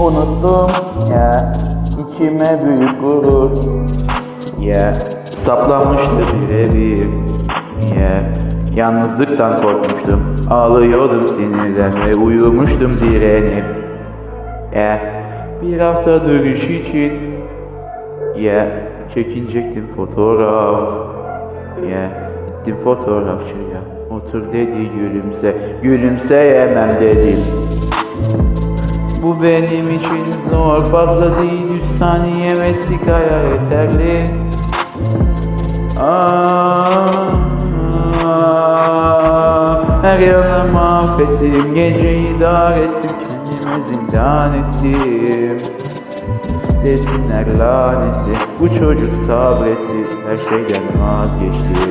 unuttum ya içime büyük gurur. Ya saplanmıştı bir evim ya. Yalnızlıktan korkmuştum ağlıyordum sinirden ve uyumuştum direnip ya bir hafta dönüş için. Ya çekinecektim fotoğraf. Ya gittim fotoğrafçıya. Otur dedi gülümse gülümseyemem dedim bu benim için zor. Fazla değil Yüz saniye ve sigara yeterli. Aa, Her yanı mahvettim. Geceyi dar ettim Kendime zindan ettim. Desinler lanetli. Bu çocuk sabretti Her şeyden vazgeçti.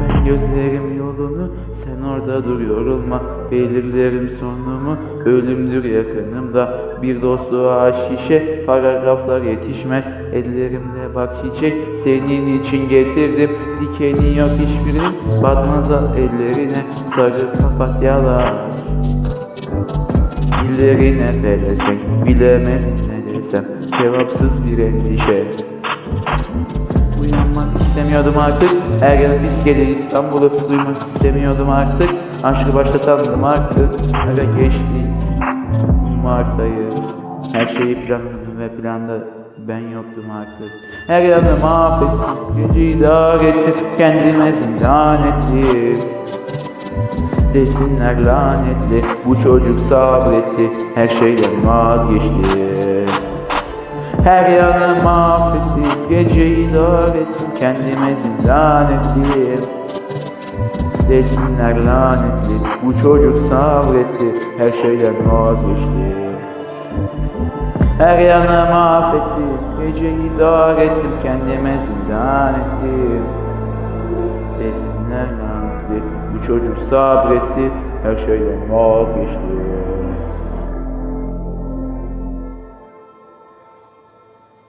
Ben gözlerim yolunu sen orada dur yorulma Belirlerim sonumu ölümdür yakınımda. Bir dostluğa şişe paragraflar yetişmez. Ellerimde bak çiçek senin için getirdim. Dikeni yok hiçbirinin batmaz ellerine Sarı papatyalar. Dillerine pelesenk bilemedim ne desem. Cevapsız bir endişe. Uyanmak istemiyordum artık. Her biz gelir İstanbul'u duymak istemiyordum artık. Aşkı başlatandım artık. Eve geçti Mart ayı Her şeyi planladım ve planda ben yoktum artık. Her yanı mahvettim. Geceyi dar ettim. Kendime zindan ettim. Desinler lanetli. Bu çocuk sabretti. Her şeyden vazgeçti her yanı mahvettim Geceyi dar ettim Kendime zindan ettim Desinler lanetli Bu çocuk sabretti Her şeyden vazgeçti. Her yanı mahvettim Geceyi dar ettim Kendime zindan ettim. Desinler lanetli Bu çocuk sabretti Her şeyden vazgeçti